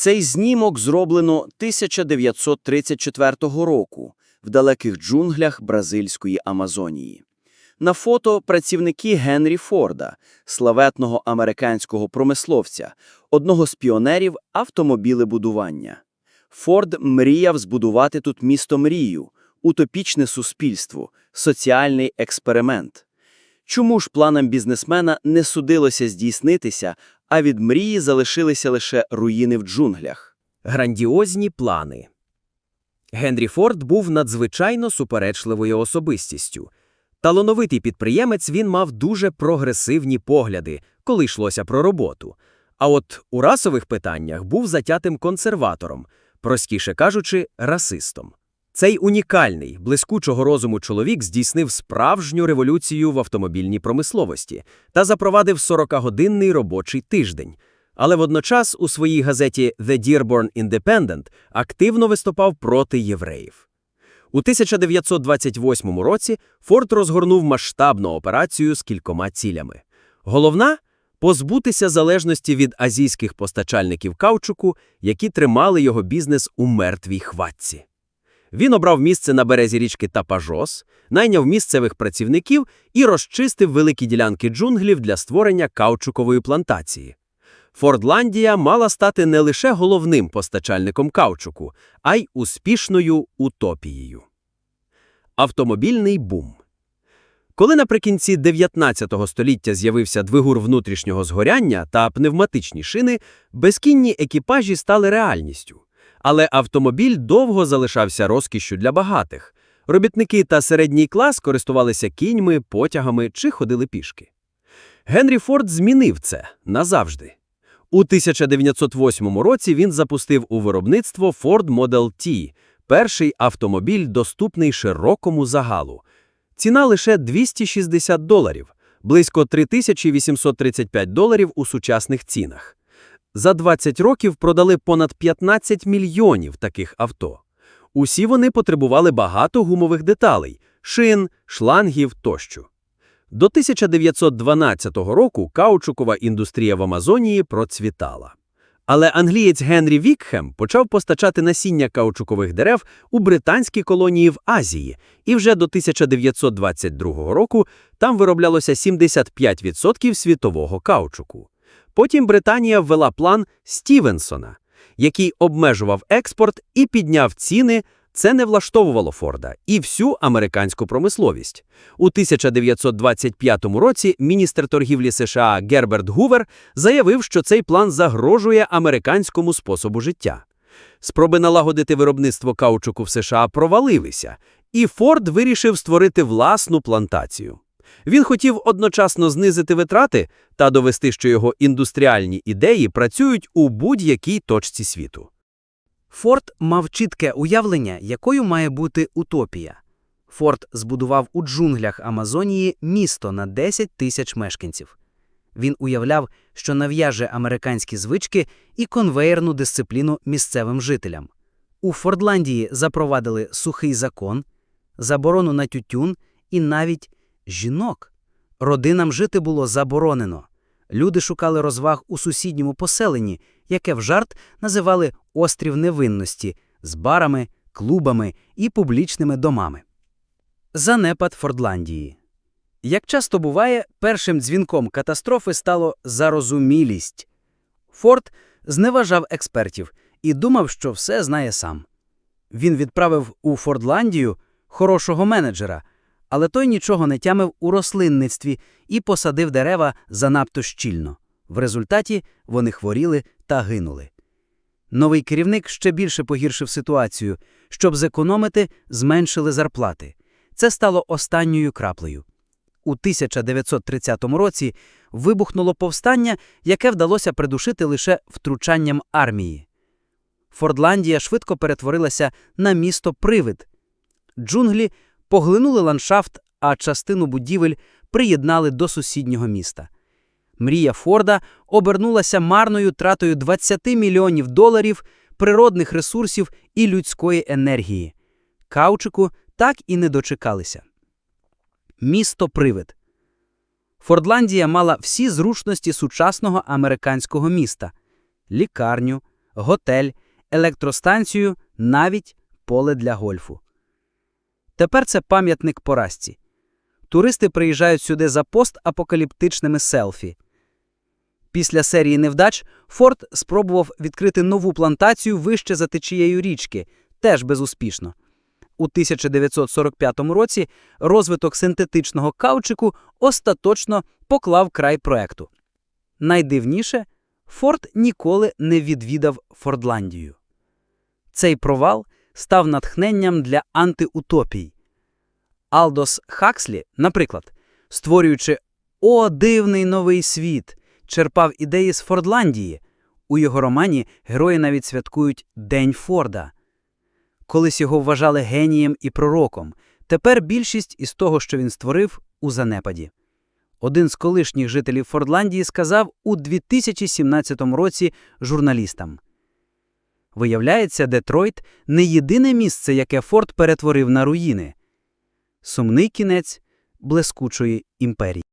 Цей знімок зроблено 1934 року в далеких джунглях бразильської Амазонії. На фото працівники Генрі Форда, славетного американського промисловця, одного з піонерів автомобілебудування. Форд мріяв збудувати тут місто мрію, утопічне суспільство, соціальний експеримент. Чому ж планам бізнесмена не судилося здійснитися, а від мрії залишилися лише руїни в джунглях? Грандіозні плани. Генрі Форд був надзвичайно суперечливою особистістю. Талановитий підприємець він мав дуже прогресивні погляди, коли йшлося про роботу. А от у расових питаннях був затятим консерватором, простіше кажучи, расистом. Цей унікальний, блискучого розуму чоловік здійснив справжню революцію в автомобільній промисловості та запровадив 40-годинний робочий тиждень. Але водночас у своїй газеті The Dearborn Independent активно виступав проти євреїв. У 1928 році Форд розгорнув масштабну операцію з кількома цілями. Головна – позбутися залежності від азійських постачальників каучуку, які тримали його бізнес у мертвій хватці. Він обрав місце на березі річки Тапажос, найняв місцевих працівників і розчистив великі ділянки джунглів для створення каучукової плантації. Фордландія мала стати не лише головним постачальником каучуку, а й успішною утопією. Автомобільний бум Коли наприкінці 19 століття з'явився двигур внутрішнього згоряння та пневматичні шини, безкінні екіпажі стали реальністю. Але автомобіль довго залишався розкішшю для багатих. Робітники та середній клас користувалися кіньми, потягами чи ходили пішки. Генрі Форд змінив це назавжди. У 1908 році він запустив у виробництво Ford Model T, перший автомобіль, доступний широкому загалу. Ціна лише 260 доларів, близько 3835 доларів у сучасних цінах. За 20 років продали понад 15 мільйонів таких авто. Усі вони потребували багато гумових деталей – шин, шлангів тощо. До 1912 року каучукова індустрія в Амазонії процвітала. Але англієць Генрі Вікхем почав постачати насіння каучукових дерев у британські колонії в Азії, і вже до 1922 року там вироблялося 75% світового каучуку. Потім Британія ввела план Стівенсона, який обмежував експорт і підняв ціни. Це не влаштовувало Форда і всю американську промисловість. У 1925 році міністр торгівлі США Герберт Гувер заявив, що цей план загрожує американському способу життя. Спроби налагодити виробництво каучуку в США провалилися, і Форд вирішив створити власну плантацію. Він хотів одночасно знизити витрати та довести, що його індустріальні ідеї працюють у будь-якій точці світу. Форд мав чітке уявлення, якою має бути утопія. Форд збудував у джунглях Амазонії місто на 10 тисяч мешканців. Він уявляв, що нав'яже американські звички і конвеєрну дисципліну місцевим жителям. У Фордландії запровадили сухий закон, заборону на тютюн і навіть жінок. Родинам жити було заборонено. Люди шукали розваг у сусідньому поселенні, яке в жарт називали острів невинності з барами, клубами і публічними домами. Занепад Фордландії. Як часто буває, першим дзвінком катастрофи стало зарозумілість. Форд зневажав експертів і думав, що все знає сам. Він відправив у Фордландію хорошого менеджера, але той нічого не тямив у рослинництві і посадив дерева занадто щільно. В результаті вони хворіли та гинули. Новий керівник ще більше погіршив ситуацію. Щоб зекономити, зменшили зарплати. Це стало останньою краплею. У 1930 році вибухнуло повстання, яке вдалося придушити лише втручанням армії. Фордландія швидко перетворилася на місто привид. Джунглі поглинули ландшафт, а частину будівель приєднали до сусіднього міста. Мрія Форда обернулася марною тратою 20 мільйонів доларів, природних ресурсів і людської енергії. Каучику так і не дочекалися. Місто Привид. Фордландія мала всі зручності сучасного американського міста: лікарню, готель, електростанцію, навіть поле для гольфу. Тепер це пам'ятник поразці. Туристи приїжджають сюди за постапокаліптичними селфі. Після серії невдач Форд спробував відкрити нову плантацію вище за течією річки, теж безуспішно. У 1945 році розвиток синтетичного каучику остаточно поклав край проекту. Найдивніше, Форд ніколи не відвідав Фордландію. Цей провал став натхненням для антиутопій. Алдос Хакслі, наприклад, створюючи «О, дивний новий світ», черпав ідеї з Фордландії. У його романі герої навіть святкують День Форда. Колись його вважали генієм і пророком. Тепер більшість із того, що він створив, у занепаді. Один з колишніх жителів Фордландії сказав у 2017 році журналістам. Виявляється, Детройт – не єдине місце, яке Форд перетворив на руїни. Сумний кінець блискучої імперії.